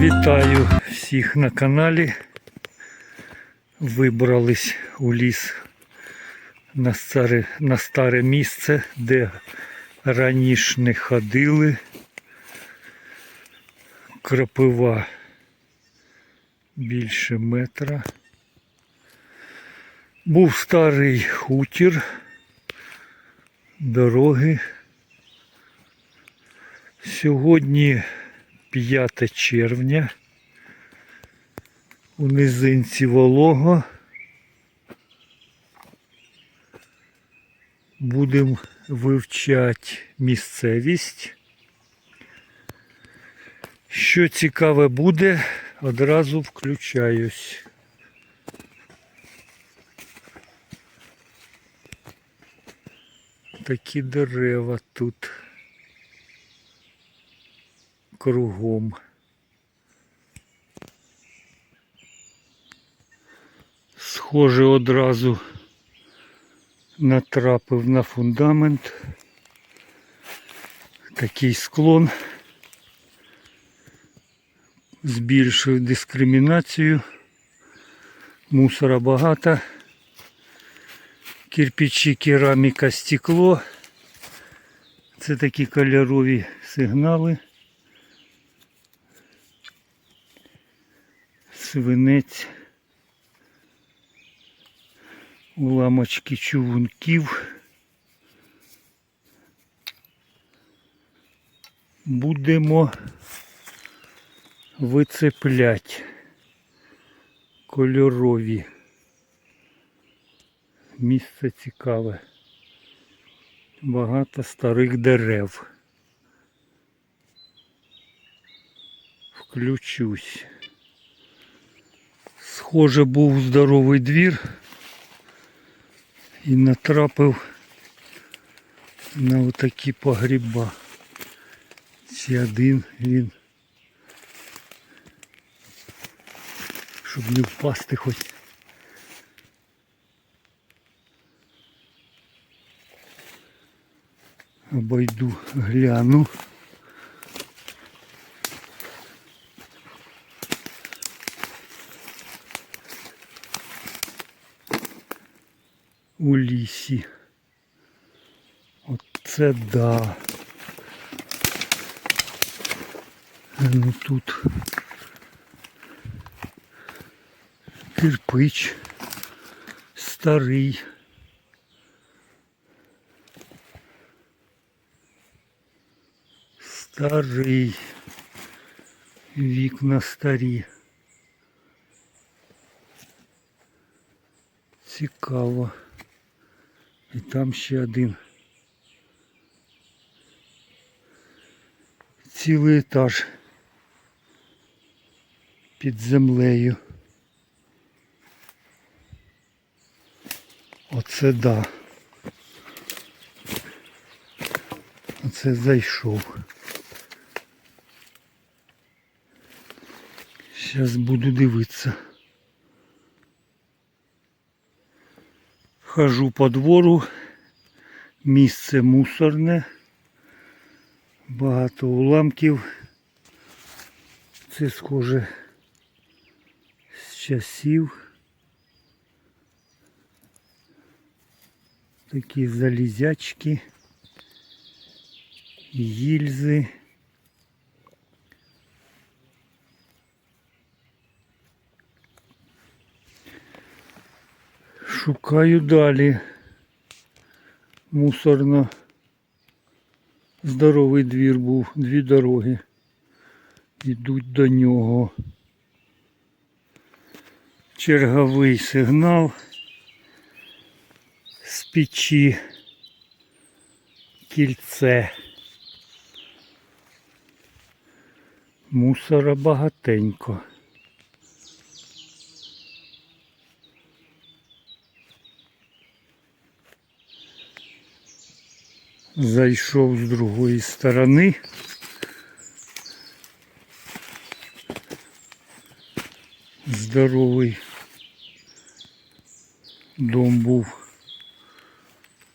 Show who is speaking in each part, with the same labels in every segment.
Speaker 1: Вітаю всіх на каналі. Вибрались у ліс на старе, на старе місце, де раніше не ходили. Кропива більше метра. Був старий хутір, дороги. Сьогодні 5 червня. У низинці волого. Будемо вивчати місцевість. Що цікаве буде, одразу включаюсь. Такі дерева тут кругом. Схоже одразу натрапив на фундамент. Такий склон збільшив дискримінацію. Мусора багато. Кирпичі, кераміка, стекло. Це такі кольорові сигнали. Свинець. Уламочки чугунків. Будемо вицеплять кольорові. Місце цікаве. Багато старих дерев. Включусь. Схоже, був здоровий двір і натрапив на отакі погріба. Ще один він. Щоб не впасти хоч. Обойду, гляну. У лісі. Оце да. А Ну тут кирпич старий. Старий. Вікна старі. Цікаво. І там ще один. Цілий етаж під землею. Оце да. Оце зайшов. Зараз буду дивитися. Хожу по двору, місце мусорне, багато уламків. Це схоже з часів. Такі залізячки, гільзи. Шукаю далі. Мусорно. Здоровий двір був, дві дороги. Йдуть до нього. Черговий сигнал з печі кільце. Мусора багатенько. Зайшов з другої сторони. Здоровий дом був.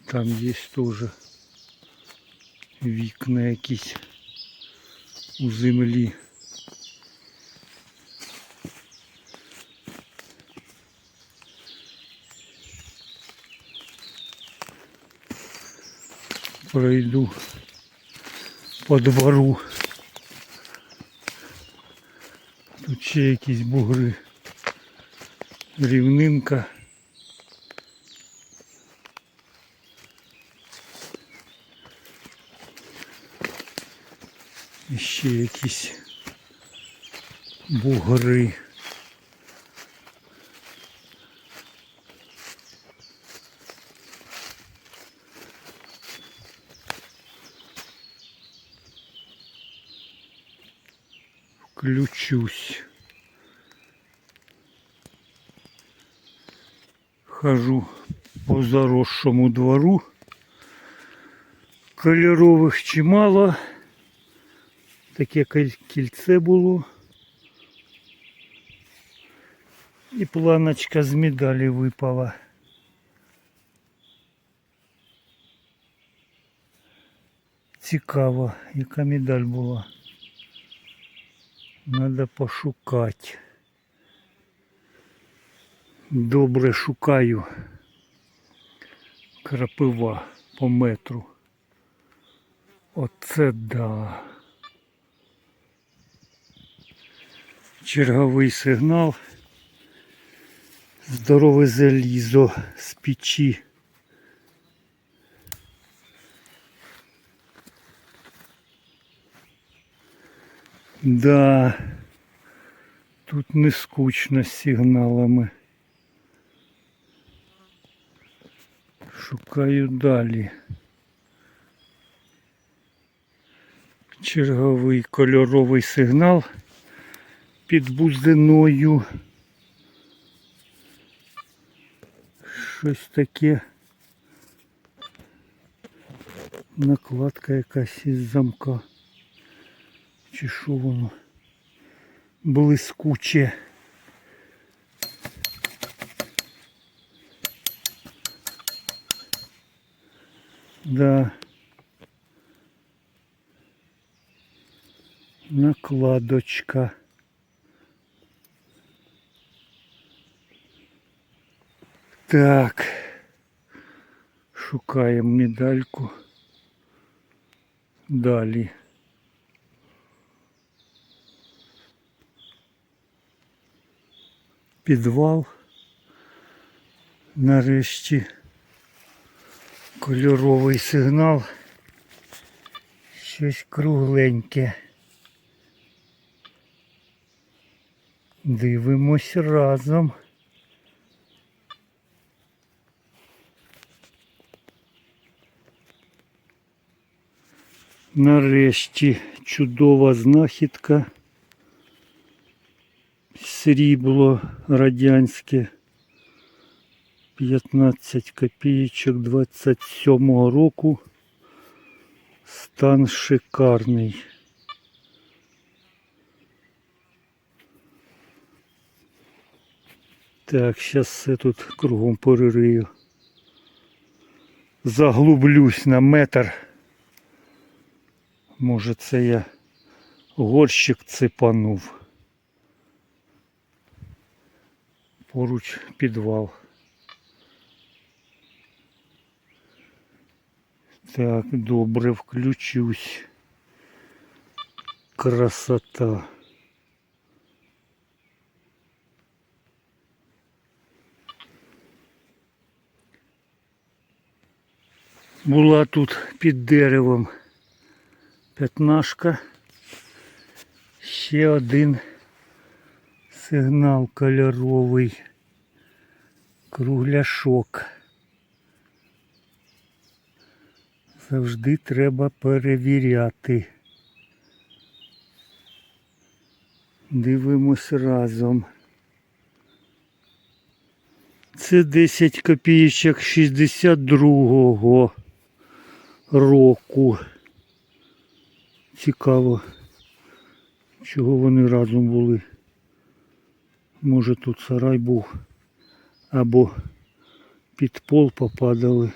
Speaker 1: Там є теж вікна якісь у землі. Пройду по двору. Тут ще якісь бугри. Рівнинка. І ще якісь бугри. Включусь. Хожу по заросшому двору. Кольорових чимало. Таке кіль- кільце було. І планочка з медалі випала. Цікаво, яка медаль була. Надо пошукати. Добре шукаю. Крапива по метру. Оце да. Черговий сигнал. Здорове залізо з печі. Да, тут не скучно з сигналами. Шукаю далі. Черговий кольоровий сигнал під буздиною. Щось таке. Накладка якась із замка. Чи що воно? Блискуче. Да. Накладочка. Так. Шукаємо медальку. Далі. Підвал. Нарешті кольоровий сигнал. Щось кругленьке. Дивимось разом. Нарешті чудова знахідка. Срібло радянське. 15 копійочок 27-го року. Стан шикарний. Так, зараз все тут кругом перерию. Заглублюсь на метр. Може це я горщик цепанув. Поруч підвал. Так, добре, включусь. Красота. Була тут під деревом п'ятнашка. Ще один сигнал кольоровий. Кругляшок. Завжди треба перевіряти. Дивимось разом. Це 10 копійочок 62-го року. Цікаво, чого вони разом були. Може тут сарай був або під пол попадали.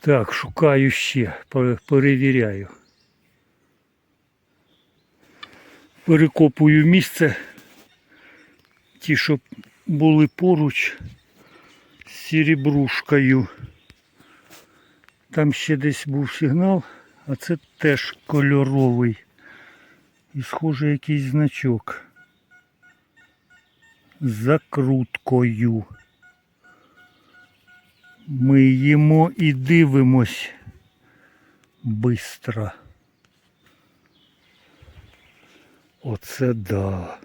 Speaker 1: Так, шукаю ще, перевіряю. Перекопую місце. Ті, що були поруч з сірібрушкою. Там ще десь був сигнал, а це теж кольоровий. І схоже якийсь значок. Закруткою. Ми їмо і дивимось бистро. Оце да.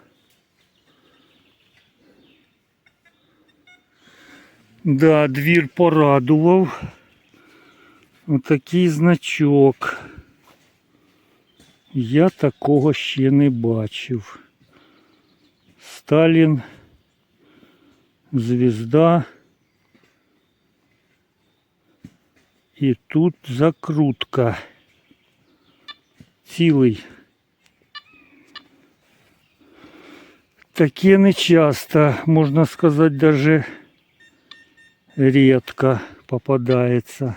Speaker 1: Да, двір порадував. Отакий значок. Я такого ще не бачив. Сталін, звізда. І тут закрутка. Цілий. Таке не часто, можна сказати, даже редко попадается.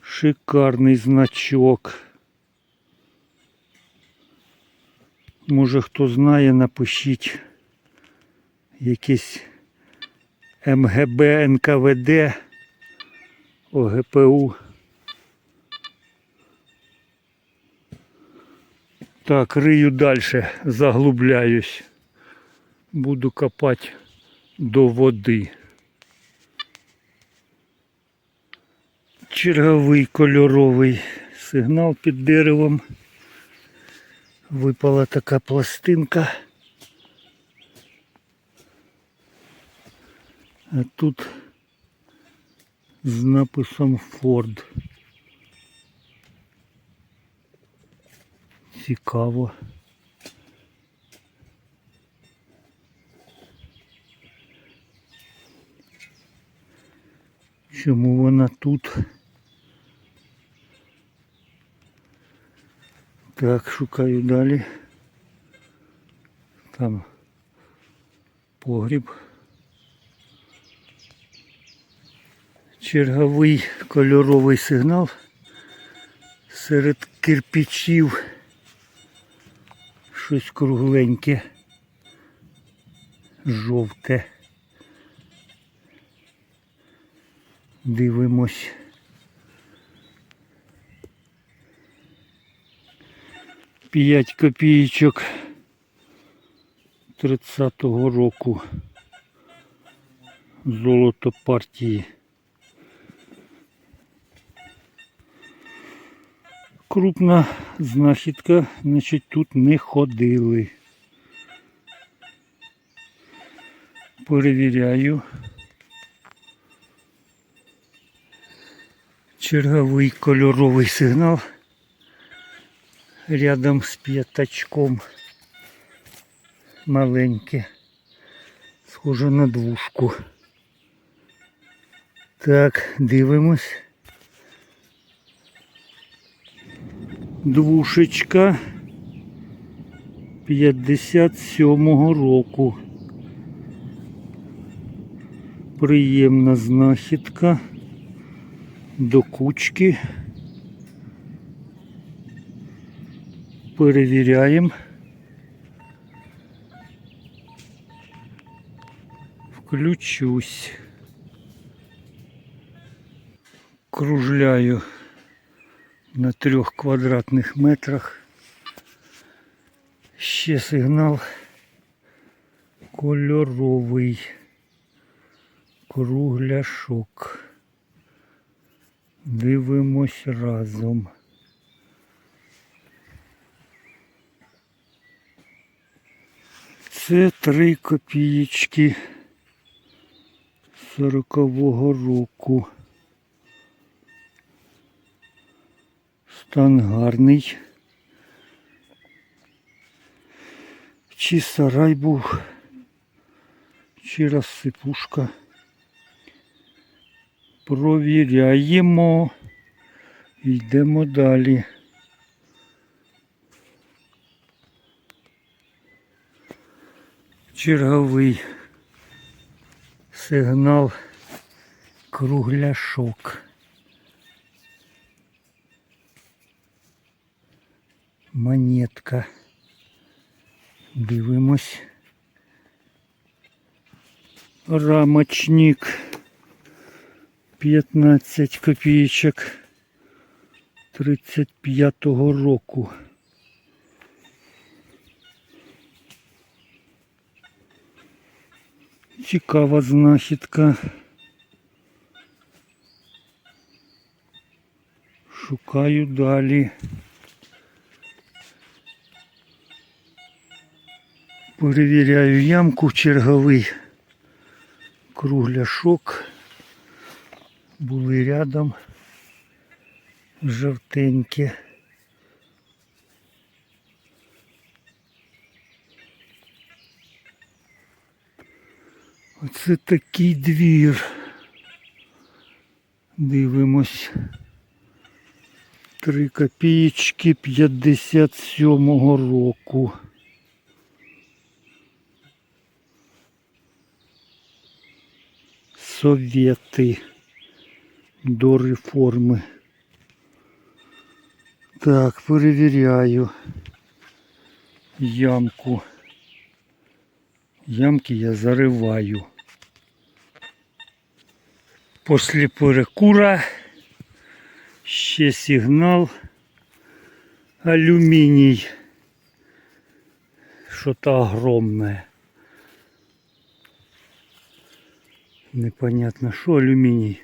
Speaker 1: Шикарний значок. Може хто знає, напишіть якийсь МГБ, НКВД, ОГПУ. Так, рию далі, заглубляюсь. Буду копати до води. Черговий кольоровий сигнал під деревом. Випала така пластинка. А тут з написом Форд. Цікаво. Чому вона тут? Так, шукаю далі. Там погріб. Черговий кольоровий сигнал серед кирпичів. Щось кругленьке, жовте. Дивимось. П'ять копійочок 30-го року. Золото партії. Крупна знахідка, значить тут не ходили. Перевіряю. Черговий кольоровий сигнал рядом з п'ятачком. Маленьке. Схоже на двушку. Так, дивимось. Двушечка 57-го року. Приємна знахідка до кучки. Перевіряємо. Включусь. Кружляю на трьох квадратних метрах. Ще сигнал кольоровий кругляшок. Дивимось разом. Це три копієчки сорокового року. Стан гарний. Чи сарай був, чи розсипушка. Провіряємо. Йдемо далі. Черговий сигнал кругляшок. Монетка. Дивимось. Рамочник. 15 копійочок 35-го року. Цікава знахідка. Шукаю далі. Перевіряю ямку черговий кругляшок. Були рядом жовтенькі. Оце такий двір. Дивимось. Три копієчки 57-го року. Совєти до реформи. Так, перевіряю ямку. Ямки я зариваю. После перекура ще сигнал алюминий. Что-то огромное. Непонятно, что алюминий.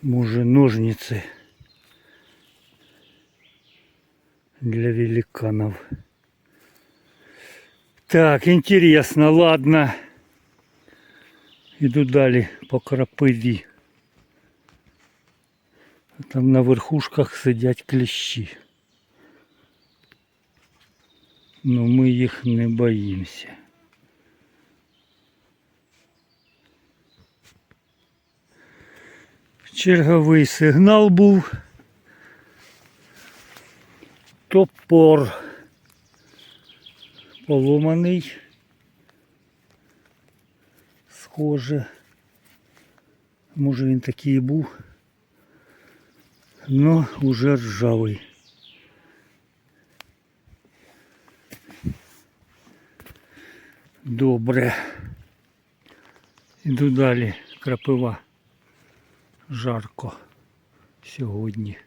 Speaker 1: Може ножницы для великанов. Так, интересно, ладно. Иду далі по крапиві. Там на верхушках сидять кліщі. Но ми їх не боїмося. Черговий сигнал був. Топор поломаний. Схоже. Може він такий і був. Но уже ржавий. Добре. Іду далі. Крапива. Жарко сьогодні.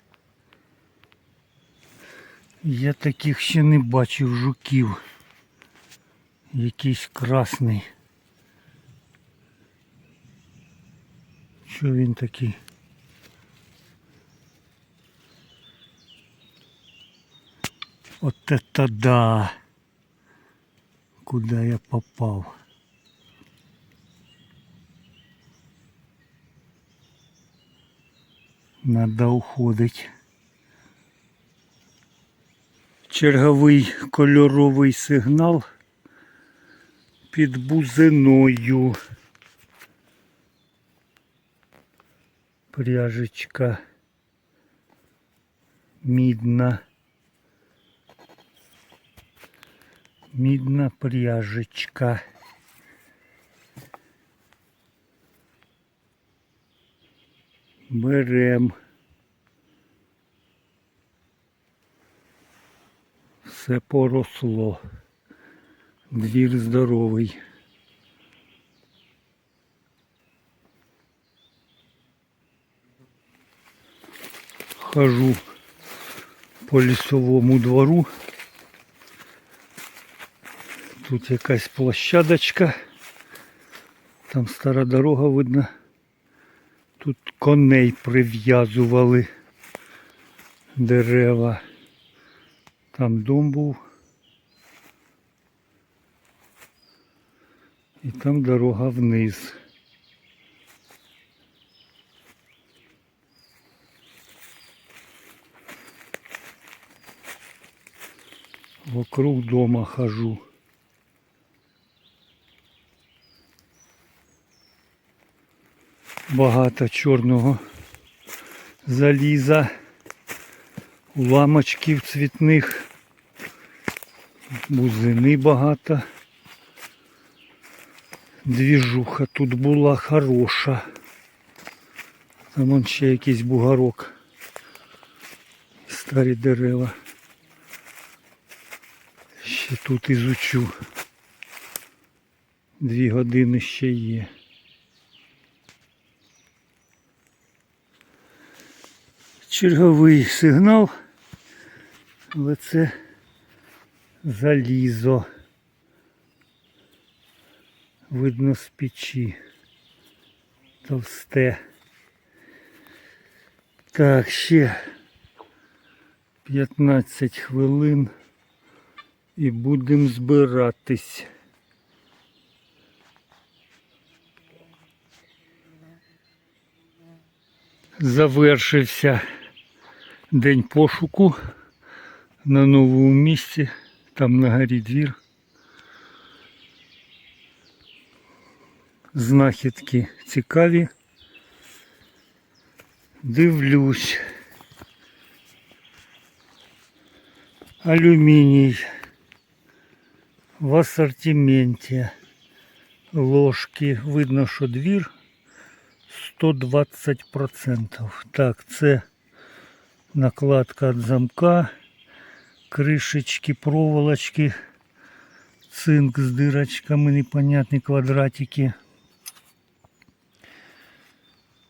Speaker 1: Я таких ще не бачив жуків. Якийсь красний. Що він такий? Вот это да! Куда я попал? Надо уходить. Черговий кольоровий сигнал під бузиною. Пряжечка мідна. Мідна пряжечка. Берем. Все поросло. Двір здоровий. Хожу по лісовому двору. Тут якась площадочка. Там стара дорога видно. Тут коней прив'язували дерева. Там дом був. І там дорога вниз. Вокруг дома хожу. Багато чорного заліза, уламочків цвітних, бузини багато. Двіжуха тут була хороша. Там вон ще якийсь бугорок. Старі дерева. Тут ізучу. Дві години ще є. Черговий сигнал, але це залізо. Видно з печі. Товсте. Так, ще 15 хвилин і будемо збиратись. Завершився день пошуку на новому місці, там на горі двір. Знахідки цікаві. Дивлюсь. Алюміній в асортименті. Ложки. Видно, що двір 120%. Так, це накладка від замка, кришечки, проволочки, цинк з дирочками, непонятні квадратики.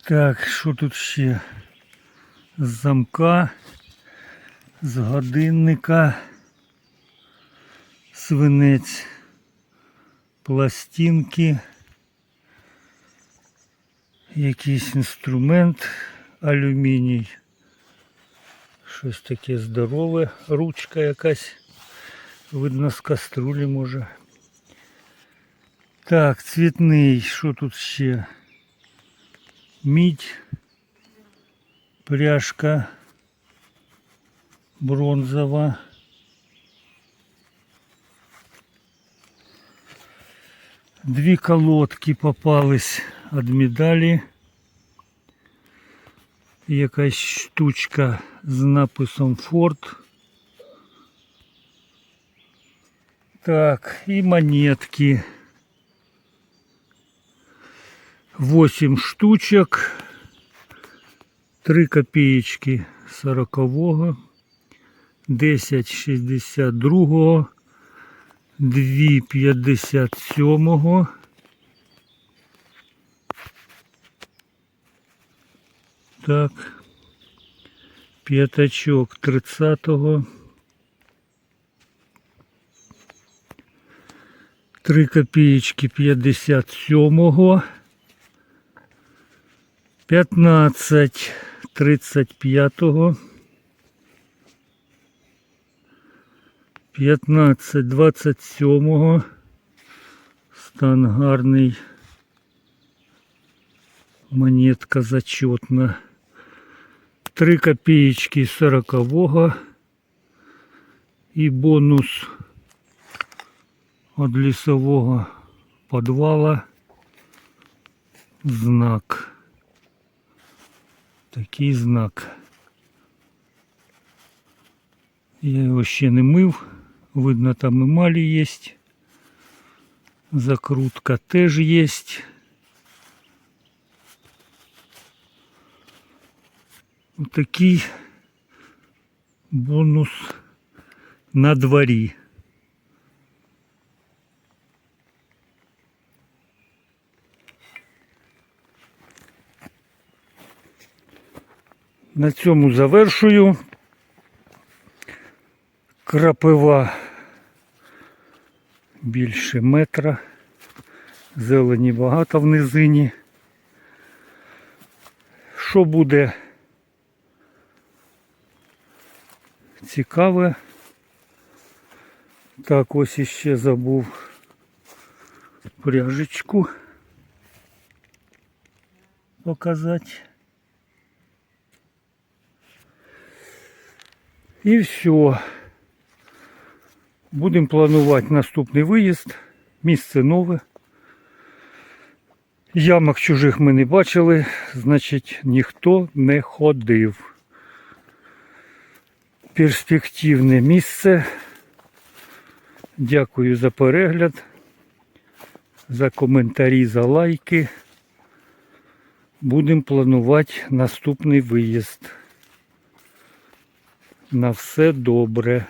Speaker 1: Так, що тут ще? З замка, з годинника, свинець, пластинки, якийсь інструмент, алюміній. Щось таке здорове, ручка якась, видно з каструлі може. Так, цвітний, що тут ще? Мідь, пряжка бронзова. Дві колодки попались від медалі. Якась штучка з написом Форд. Так, і монетки. 8 штучок. 3 копеечки 40-го. 10 62-го. 2 57-го. Так. П'ятачок 30-го. 3 копеечки 57-го. 15 35-го. 15 27-го. Стан гарний. Монетка зачетна. 3 копеечки 40-го. І бонус від лісового підвала. Знак. Такий знак. Я його ще не мив. Видно, там емалі є. Закрутка теж є. Такий бонус на дворі. На цьому завершую. Крапива більше метра. Зелені багато в низині. Що буде цікаве? Так, ось іще забув пряжечку показати. І все. Будемо планувати наступний виїзд. Місце нове. Ямок чужих ми не бачили, значить ніхто не ходив. Перспективне місце. Дякую за перегляд, за коментарі, за лайки. Будемо планувати наступний виїзд. На все добре.